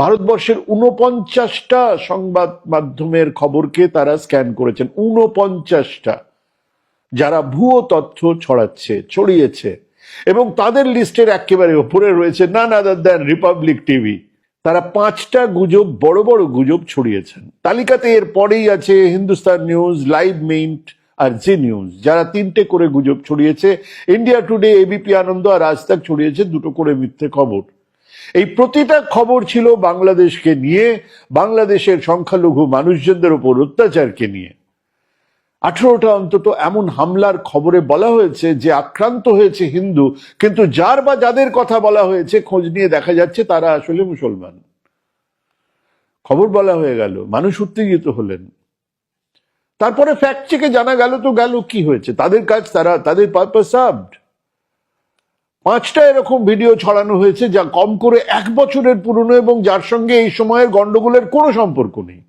ভারতবর্ষের উনপঞ্চাশটা সংবাদ মাধ্যমের খবরকে তারা স্ক্যান করেছেন। উনপঞ্চাশটা যারা ভুয়ো তথ্য ছড়াচ্ছে, ছড়িয়েছে। এবং তাদের লিস্টের একেবারে ওপরে রয়েছে none other than republic TV তারা পাঁচটা গুজব, বড় বড় গুজব ছড়িয়েছেন। তালিকাতে এর পরেই আছে হিন্দুস্তান নিউজ, লাইভ মিন্ট আর জি নিউজ। যারা তিনটে করে গুজব ছড়িয়েছে, ইন্ডিয়া টুডে এবিপি আনন্দ আর আজ ছড়িয়েছে দুটো করে মিথ্যে খবর। এই প্রতিটা খবর ছিল বাংলাদেশকে নিয়ে, বাংলাদেশের সংখ্যালঘু মানুষজনদের উপর অত্যাচারকে নিয়ে। আঠেরোটা অন্তত এমন হামলার খবরে বলা হয়েছে যে আক্রান্ত হয়েছে হিন্দু, কিন্তু যার বা যাদের কথা বলা হয়েছে, খোঁজ নিয়ে দেখা যাচ্ছে তারা আসলে মুসলমান। খবর বলা হয়ে গেল, মানুষ উত্তেজিত হলেন। তারপরে ফ্যাক্ট চেকে জানা গেল তো গেল কি হয়েছে। তাদের কাজ তারা, তাদের পারপাস সার্ভড পাঁচটা এরকম ভিডিও ছড়ানো হয়েছে যা কম করে এক বছরের পুরনো এবং যার সঙ্গে এই সময়ের গন্ডগোলের কোনো সম্পর্ক নেই।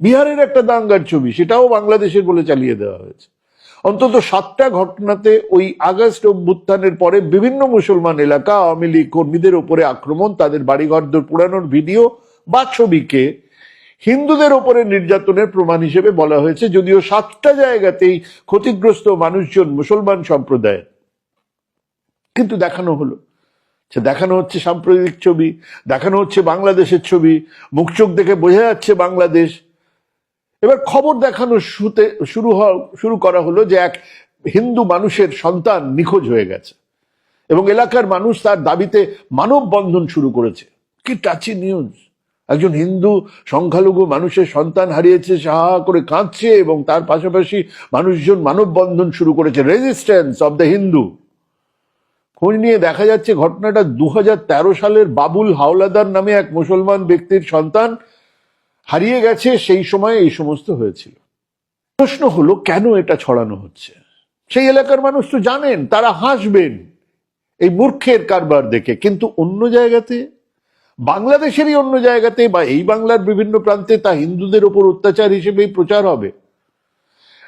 বিহারের একটা দাঙ্গার ছবি, সেটাও বাংলাদেশের বলে চালিয়ে দেওয়া হয়েছে। অন্তত সাতটা ঘটনাতে ওই আগস্ট অভ্যুত্থানের পরে বিভিন্ন মুসলমান এলাকা, আওয়ামী লীগ কর্মীদের উপরে আক্রমণ, তাদের বাড়িঘরদোর পুরানোর ভিডিও বা ছবিকে হিন্দুদের ওপরে নির্যাতনের প্রমাণ হিসেবে বলা হয়েছে, যদিও সাতটা জায়গাতেই ক্ষতিগ্রস্ত মানুষজন মুসলমান সম্প্রদায়ের। কিন্তু দেখানো হলো। সে দেখানো হচ্ছে সাম্প্রদায়িক ছবি, দেখানো হচ্ছে বাংলাদেশের ছবি, মুখ চোখ দেখে বোঝা যাচ্ছে বাংলাদেশ। এবার খবর দেখানো শুতে, শুরু শুরু করা হলো যে এক হিন্দু মানুষের সন্তান নিখোঁজ হয়ে গেছে। এবং এলাকার মানুষ তার দাবিতে মানববন্ধন শুরু করেছে। কি টাচি নিউজ! একজন হিন্দু সংখ্যালঘু মানুষের সন্তান হারিয়েছে, সাহা করে কাঁদছে এবং তার পাশাপাশি মানুষজন মানববন্ধন শুরু করেছে রেজিস্ট্যান্স অব দ্য হিন্দু খোঁজ নিয়ে দেখা যাচ্ছে ঘটনাটা দু হাজার তেরো সালের বাবুল হাওলাদার নামে এক মুসলমান ব্যক্তির সন্তান হারিয়ে গেছে, সেই সময় এই সমস্ত হয়েছিল। প্রশ্ন হলো, কেন এটা ছড়ানো হচ্ছে? সেই এলাকার মানুষ তো জানেন, তারা হাসবেন এই মূর্খের কারবার দেখে, কিন্তু অন্য জায়গাতে, বাংলাদেশেরই অন্য জায়গাতে বা এই বাংলার বিভিন্ন প্রান্তে তা হিন্দুদের ওপর অত্যাচার হিসেবেই প্রচার হবে।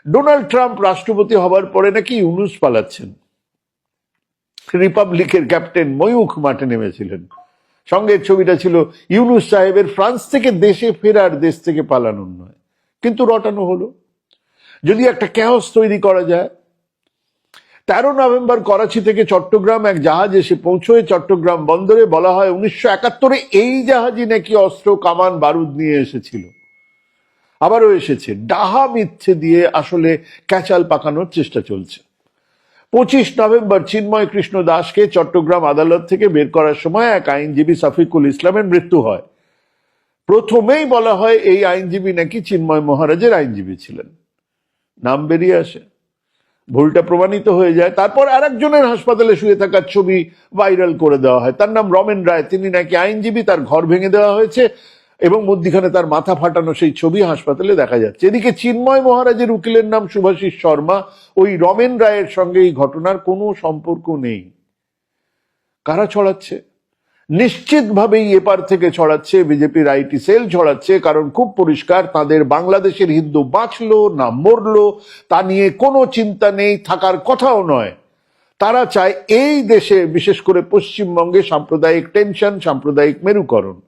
ডোনাল্ড ট্রাম্প রাষ্ট্রপতি হবার পরে নাকি ইউনুস পালাচ্ছেন। রিপাবলিকের ক্যাপ্টেন ময়ূখ মাঠে নেমেছিলেন। সঙ্গে ছবিটা ছিল ইউনুস সাহেবের ফ্রান্স থেকে দেশে ফেরার দেশ থেকে পালানোর নয়। কিন্তু রটানো হলো। যদি একটা ক্যাহস তৈরি করা যায়, তেরো নভেম্বর করাচি থেকে চট্টগ্রাম এক জাহাজ এসে পৌঁছয়। চট্টগ্রাম বন্দরে বলা হয় উনিশশো একাত্তরে এই জাহাজই নাকি অস্ত্র, কামান, বারুদ নিয়ে এসেছিল। আবারও এসেছে। ডাহা মিথ্যে দিয়ে আসলে ক্যাচাল পাকানোর চেষ্টা চলছে। পঁচিশ নভেম্বর চিন্ময় কৃষ্ণ দাসকে চট্টগ্রাম আদালত থেকে বের করার সময় এক আইনজীবী সাফিকুল ইসলামের মৃত্যু হয়। প্রথমেই বলা হয় এই আইনজীবী নাকি চিন্ময় মহারাজের আইনজীবী ছিলেন। নাম বেরিয়ে আসে। ভুলটা প্রমাণিত হয়ে যায়। তারপর আরেকজনের হাসপাতালে শুয়ে থাকার ছবি ভাইরাল করে দেওয়া হয়। তার নাম রমেন রায়। তিনি নাকি আইনজীবী, তার ঘর ভেঙে দেওয়া হয়েছে। এবং মধ্যিখানে তার মাথা ফাটানো সেই ছবি হাসপাতালে দেখা যাচ্ছে। এদিকে চিন্ময় মহারাজের উকিলের নাম সুভাষিস শর্মা, ওই রমেন রায়ের সঙ্গে এই ঘটনার কোনো সম্পর্ক নেই। কারা ছড়াচ্ছে? নিশ্চিতভাবেই এপার থেকে ছড়াচ্ছে বিজেপির আইটি সেল, ছড়াচ্ছে কারণ খুব পরিষ্কার তাদের বাংলাদেশের হিন্দু বাঁচলো না মরলো, তা নিয়ে কোনো চিন্তা নেই, থাকার কথাও নয়। তারা চায় এই দেশে, বিশেষ করে পশ্চিমবঙ্গে, সাম্প্রদায়িক টেনশন, সাম্প্রদায়িক মেরুকরণ।